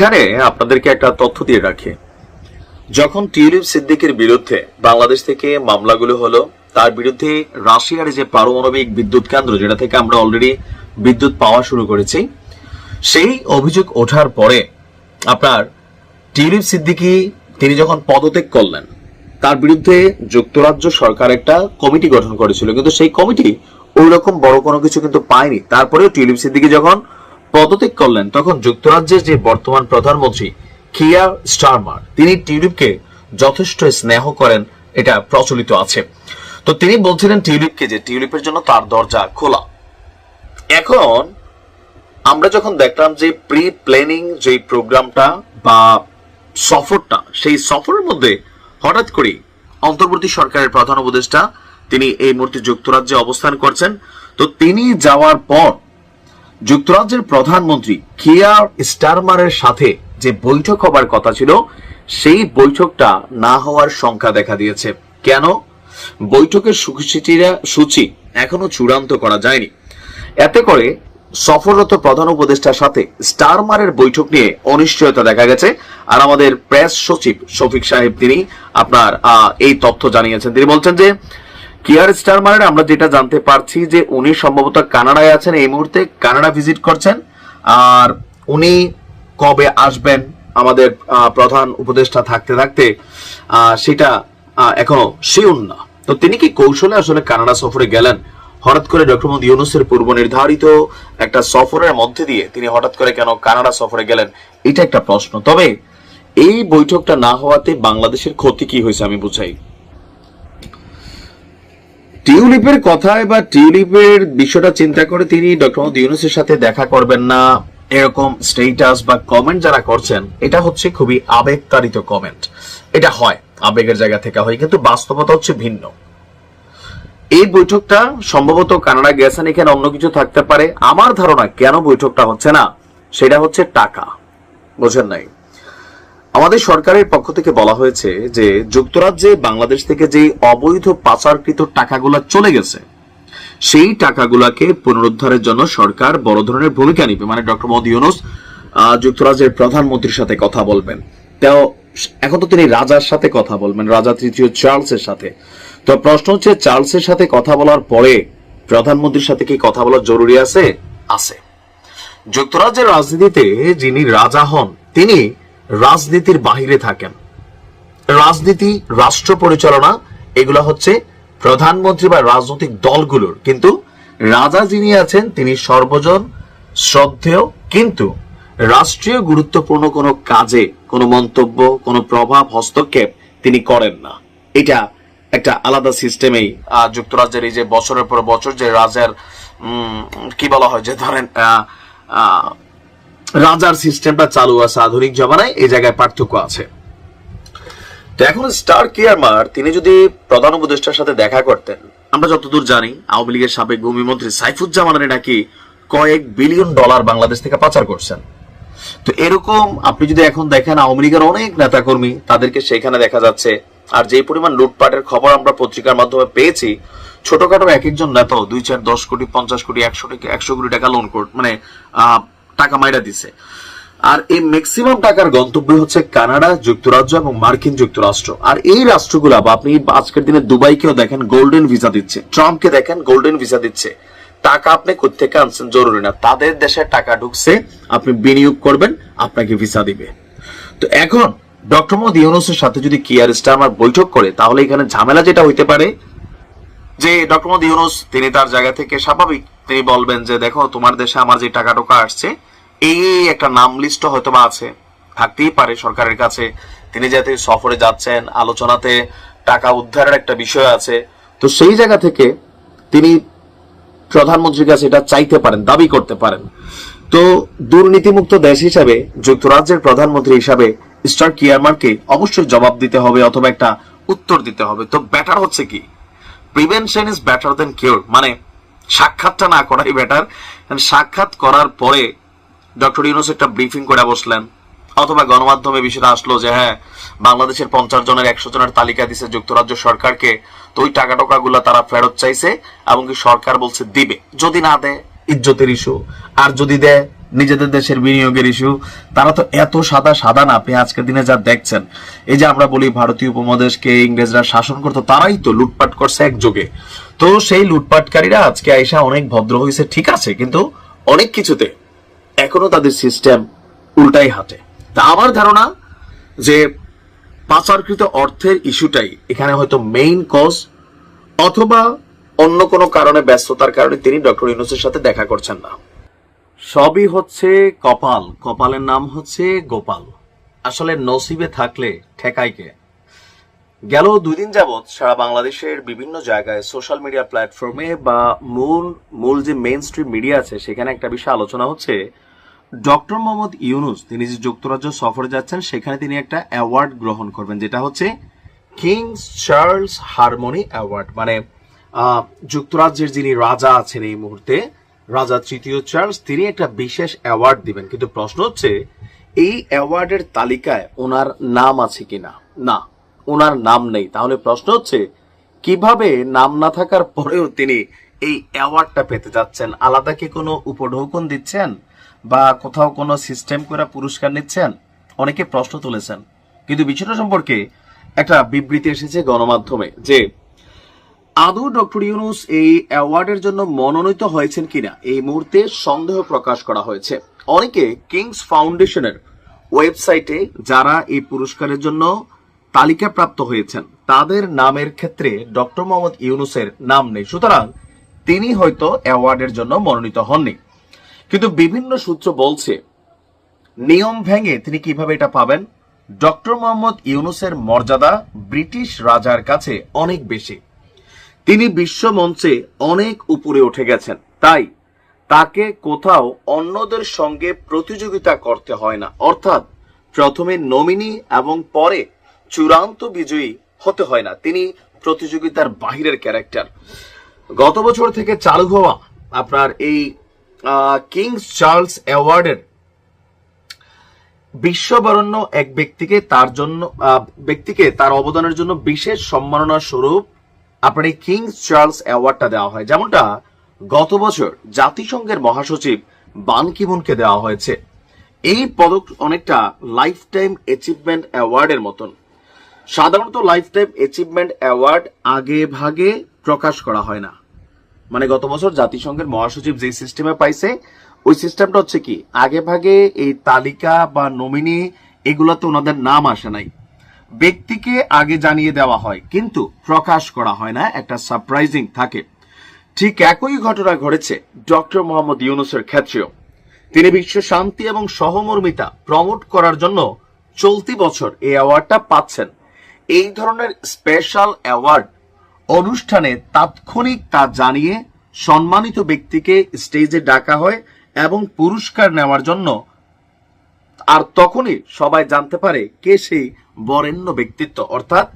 এখানে আপনাদেরকে একটা তথ্য দিয়ে রাখি। যখন টিউলিপ সিদ্দিকের বিরুদ্ধে বাংলাদেশ থেকে মামলাগুলো হলো, তার বিরুদ্ধে রাশিয়ার যে পারমাণবিক বিদ্যুৎ কেন্দ্র, যেটা থেকে আমরা অলরেডি বিদ্যুৎ পাওয়া শুরু করেছি, সেই অভিযোগ ওঠার পরে আপনার টিউলিপ সিদ্দিকি, তিনি যখন পদত্যাগ করলেন, তার বিরুদ্ধে যুক্তরাজ্য সরকার একটা কমিটি গঠন করেছিল। কিন্তু সেই কমিটি ওই রকম বড় কোনো কিছু কিন্তু পায়নি। তারপরেও টিউলিপ সিদ্দিকি যখন পদত্যাগ করলেন তখন যুক্তরাজ্যের যে বর্তমান প্রধানমন্ত্রী কিয়ার স্টারমার, তিনি টিউলিপকে যথেষ্ট স্নেহ করেন, এটা প্রচলিত আছে। তো তিনি বলছিলেন টিউলিপকে যে টিউলিপের জন্য তার দরজা খোলা। এখন আমরা যখন দেখলাম যে প্রি প্ল্যানিং যে প্রোগ্রামটা বা সফরটা, সেই সফরের মধ্যে হঠাৎ করে অন্তর্বর্তী সরকারের প্রধান উপদেষ্টা তিনি এই মুহূর্তে যুক্তরাজ্যে অবস্থান করছেন। তো তিনি যাওয়ার পর যুক্তরাজ্যের প্রধানমন্ত্রী কিয়ার স্টারমারের সাথে যে বৈঠক হবার কথা ছিল, সেই বৈঠকটা না হওয়ার সংখ্যা দেখা দিয়েছে। কেন? বৈঠকের সূচিটা সূচি এখনও চূড়ান্ত করা যায়নি। এতে করে সফররত প্রধান উপদেষ্টার সাথে স্টারমারের বৈঠক নিয়ে অনিশ্চয়তা দেখা গেছে। আর আমাদের প্রেস সচিব শফিক সাহেব, তিনি আপনার এই তথ্য জানিয়েছেন। তিনি বলছেন যে কিয়ার স্টারমারের আমরা যেটা জানতে পারছি যে উনি সম্ভবত কানাডায় আছেন এই মুহূর্তে, কানাডা ভিজিট করছেন। আর উনি কবে আসবেন, আমাদের প্রধান উপদেষ্টা থাকতে থাকতে সেটা এখনও শিউন না। তো তিনি কি কৌশলে আসলে কানাডা সফরে গেলেন? হঠাৎ করে ডক্টর মোহাম্মদ ইউনুসের পূর্ব নির্ধারিত একটা সফরের মধ্যে দিয়ে তিনি হঠাৎ করে কেন কানাডা সফরে গেলেন, এটা একটা প্রশ্ন। তবে এই বৈঠকটা না হওয়াতে বাংলাদেশের ক্ষতি কি হয়েছে আমি বুঝাই। টিউলিপের কথায় বা টিউলিপের বিষয়টা চিন্তা করে তিনি ডক্টর মোহাম্মদ ইউনুসের সাথে দেখা করবেন না, এরকম স্টেটাস বা কমেন্ট যারা করছেন, এটা হচ্ছে খুবই আবেগতাড়িত কমেন্ট এটা হয়, আবেগের জায়গা থেকে হয়, কিন্তু বাস্তবতা হচ্ছে ভিন্ন। এই বৈঠকটা সম্ভবত কানাডা গেছেন, এখানে অন্য কিছু থাকতে পারে। আমার ধারণা কেন বৈঠকটা হচ্ছে না, সেটা হচ্ছে টাকা। বোঝেন নাই? আমাদের সরকারের পক্ষ থেকে বলা হয়েছে যে যুক্তরাজ্যে বাংলাদেশ থেকে যে অবৈধ পাচারকৃত টাকাগুলো চলে গেছে, সেই টাকাগুলোকে পুনরুদ্ধারের জন্য সরকার বড় ধরনের ভূমিকা নিবে। মানে ডক্টর মোহাম্মদ ইউনুস যুক্তরাজ্যের প্রধানমন্ত্রীর সাথে কথা বলবেন। তো এখন তো তিনি রাজার সাথে কথা বলবেন, রাজা তৃতীয় চার্লসের সাথে। তো প্রশ্ন হচ্ছে, চার্লসের সাথে কথা বলার পরে প্রধানমন্ত্রীর সাথে কি কথা বলা জরুরি আছে? আছে। যুক্তরাজ্যের রাজনীতিতে যিনি রাজা হন, তিনি রাজনীতির বাহিরে থাকেন। রাজনীতি, রাষ্ট্র পরিচালনা, এগুলো হচ্ছে প্রধানমন্ত্রী বা রাজনৈতিক দলগুলোর। কিন্তু রাজা যিনি আছেন, তিনি সর্বজন শ্রদ্ধেয়, কিন্তু রাষ্ট্রীয় গুরুত্বপূর্ণ কোনো কাজে, কোনো মন্তব্য, কোনো প্রভাব, হস্তক্ষেপ তিনি করেন না। এটা একটা আলাদা সিস্টেমেই যুক্তরাজ্যের এই যে বছরের পর বছর যে রাজার কি বলা হয় যে ধরেন রাজার সিস্টেমটা চালু আছে, আধুনিক জমানায় এই জায়গায় পার্থক্য আছে। তো এখন স্টার কেয়ারমার, তিনি যদি প্রধান উপদেষ্টার সাথে দেখা করতেন, আমরা যতদূর জানি, আওয়ামী লীগের সাবেক ভূমিমন্ত্রী সাইফুজ্জামানের নাকি কয়েক বিলিয়ন ডলার বাংলাদেশ থেকে পাচার করছেন। তো এরকম আপনি যদি এখন দেখেন, আওয়ামী লীগের অনেক নেতাকর্মী তাদেরকে সেখানে দেখা যাচ্ছে, আর যে পরিমাণ লুটপাটের খবর আমরা পত্রিকার মাধ্যমে পেয়েছি, ছোটখাটো এক একজন নেতাও দুই চার দশ কোটি, পঞ্চাশ কোটি, একশো একশো কোটি টাকা লোন মানে টাকা মাইরা দিছে। আর এই ম্যাক্সিমাম টাকার গন্তব্য হচ্ছে কানাডা, যুক্তরাজ্য এবং মার্কিন যুক্তরাষ্ট্র। আর এই রাষ্ট্রগুলো আপনি আজকের দিনে দুবাইকেও দেখেন গোল্ডেন ভিসা দিচ্ছে। ট্রাম্পকে দেখেন গোল্ডেন ভিসা দিচ্ছে। টাকা আপনি কোথেকে আনছেন জরুরি না। তাদের দেশে টাকা ঢুকছে, আপনি বিনিয়োগ করবেন, আপনাকে ভিসা দিবে। তো এখন, ডক্টর মোহাম্মদ ইউনুসের সাথে যদি কিয়ার স্টারমার বৈঠক করে, তাহলে এখানে ঝামেলা যেটা হইতে পারে, যে ডক্টর মোহাম্মদ ইউনুস, তিনি তার জায়গা থেকে স্বাভাবিক, তিনি বলবেন যে, দেখো, তোমার দেশে আমার যে টাকা টোকা আসছে এই একটা নাম লিস্ট হয়তো বা আছে, থাকতেই পারে সরকারের কাছে। তিনি যাতে সফরে যাচ্ছেন, আলোচনাতে টাকা উদ্ধারের একটা বিষয় আছে। তো সেই জায়গা থেকে তিনি প্রধানমন্ত্রীর কাছে এটা চাইতে পারেন, দাবি করতে পারেন। তো দুর্নীতিমুক্ত দেশ হিসাবে, যুক্তরাজ্যের প্রধানমন্ত্রী হিসাবে স্টার কিয়ারমারকে অবশ্যই জবাব দিতে হবে অথবা একটা উত্তর দিতে হবে। তো ব্যাটার হচ্ছে কি? Prevention is better than cure. মানে সাক্ষাৎটা না করাই বেটার সাক্ষাৎ করার পরে ডক্টর ইউনুস একটা ব্রিফিং করে বসলেন। অথবা গণমাধ্যমে বিষয়টা আসলো যে হ্যাঁ বাংলাদেশের পঞ্চাশ জনের একশো জনের তালিকা দিছে যুক্তরাজ্য সরকারকে, তো ওই টাকা টাকাগুলো তারা ফেরত চাইছে এবং কি সরকার বলছে দিবে। যদি না দেয়, ইজ্জতের ইস্যু আর যদি দেয়, নিজেদের দেশের বিনিয়োগের ইস্যু তারা তো এত সাদা সাদা না, আপনি আজকের দিনে যা দেখছেন। এই যে আমরা বলি ভারতীয় উপমহাদেশকে ইংরেজরা শাসন করতো, তারাই তো লুটপাট করছে একযোগে। তো সেই লুটপাটকারীরা আজকে আইসা অনেক ভদ্র হয়েছে ঠিক আছে, কিন্তু অনেক কিছুতে এখনও তাদের সিস্টেম উল্টাই হাতে তা আমার ধারণা যে পাচারকৃত অর্থের ইস্যুটাই এখানে হয়তো মেইন কজ অথবা অন্য কোনো কারণে ব্যস্ততার কারণে তিনি ডক্টর ইউনুসের সাথে দেখা করছেন না। সবই হচ্ছে কপাল। কপালের নাম হচ্ছে গোপাল। আসলে নসিবে থাকলে ঠেকাই কে? গেল দুই দিন যাবৎ সারা বাংলাদেশের বিভিন্ন জায়গায় সোশ্যাল মিডিয়া প্ল্যাটফর্মে বা মূল মূল যে মেইন স্ট্রিম মিডিয়া আছে, সেখানে একটা বিষয় আলোচনা হচ্ছে ডক্টর মোহাম্মদ ইউনুস, তিনি যে যুক্তরাজ্য সফরে যাচ্ছেন, সেখানে তিনি একটা অ্যাওয়ার্ড গ্রহণ করবেন, যেটা হচ্ছে কিংস চার্লস হারমোনি অ্যাওয়ার্ড। মানে যুক্তরাজ্যের যিনি রাজা আছেন এই মুহূর্তে, রাজা তৃতীয় চার্লস, তিনি একটা বিশেষ অ্যাওয়ার্ড দিবেন। কিন্তু প্রশ্ন হচ্ছে, এই অ্যাওয়ার্ডের তালিকায় ওনার নাম আছে কিনা? না, ওনার নাম নেই। তাহলে প্রশ্ন হচ্ছে, কীভাবে নাম না থাকার পরেও তিনি এই অ্যাওয়ার্ডটা পেতে যাচ্ছেন? আলাদা কি কোনো উপঢৌকন দিচ্ছেন? বা কোথাও কোনো সিস্টেম করে পুরস্কার নিচ্ছেন? অনেকে প্রশ্ন তুলেছেন। কিন্তু বিষয়টা সম্পর্কে একটা বিবৃতি এসেছে গণমাধ্যমে যে আদৌ ডক্টর ইউনুস এই অ্যাওয়ার্ডের জন্য মনোনীত হয়েছেন কিনা? এই মুহূর্তে সন্দেহ প্রকাশ করা হয়েছে। অনেকে কিংস ফাউন্ডেশনের ওয়েবসাইটে যারা এই পুরস্কারের জন্য তালিকাপ্রাপ্ত হয়েছেন, তাদের নামের ক্ষেত্রে ডক্টর মোহাম্মদ ইউনুসের নাম নেই। সুতরাং তিনি হয়তো অ্যাওয়ার্ডের জন্য মনোনীত হননি। কিন্তু বিভিন্ন সূত্র বলছে, নিয়ম ভেঙে তিনি কীভাবে এটা পাবেন? ডক্টর মোহাম্মদ ইউনুসের মর্যাদা ব্রিটিশ রাজার কাছে অনেক বেশি। তিনি বিশ্ব মঞ্চে অনেক উপরে উঠে গেছেন। তাই তাকে কোথাও অন্যদের সঙ্গে প্রতিযোগিতা করতে হয় না। অর্থাৎ প্রথমে নমিনি এবং পরে চূড়ান্ত বিজয়ী হতে হয় না। তিনি প্রতিযোগিতার বাহিরের ক্যারেক্টার। গত বছর থেকে চালু হওয়া আপনার এই কিংস চার্লস অ্যাওয়ার্ডের বিশ্ববরণ্য এক ব্যক্তিকে তার জন্য ব্যক্তিকে তার অবদানের জন্য বিশেষ সম্মাননা স্বরূপ আপনার কিংস চার্লস অ্যাওয়ার্ডটা দেওয়া হয়। যেমনটা গত বছর জাতিসংঘের মহাসচিব বান কিমুনকে দেওয়া হয়েছে। এই পদক অনেকটা লাইফ টাইম অ্যাচিভমেন্ট অ্যাওয়ার্ডের মতন। সাধারণত লাইফ টাইম অ্যাচিভমেন্ট অ্যাওয়ার্ড আগে ভাগে প্রকাশ করা হয় না। মানে গত বছর জাতিসংঘের মহাসচিব যে সিস্টেমে পাইছে, ওই সিস্টেমটা হচ্ছে কি, আগে ভাগে এই তালিকা বা নমিনি এগুলোতে ওনাদের নাম আসে নাই। ব্যক্তিকে আগে জানিয়ে দেওয়া হয়, কিন্তু প্রকাশ করা হয় না, একটা সারপ্রাইজিং থাকে। ঠিক একই ঘটনা ঘটেছে ডক্টর মোহাম্মদ ইউনুসের ক্ষেত্রেও। তিনি বিশ্ব শান্তি এবং সহমর্মিতা প্রমোট করার জন্য চলতি বছর এই অ্যাওয়ার্ডটা পাচ্ছেন। এই ধরনের স্পেশাল অ্যাওয়ার্ড অনুষ্ঠানে তাৎক্ষণিক তা জানিয়ে সম্মানিত ব্যক্তিকে স্টেজে ডাকা হয় এবং পুরস্কার নেওয়ার জন্য। আর তখনই সবাই জানতে পারে কে সেই বরেণ্য ব্যক্তিত্ব। অর্থাৎ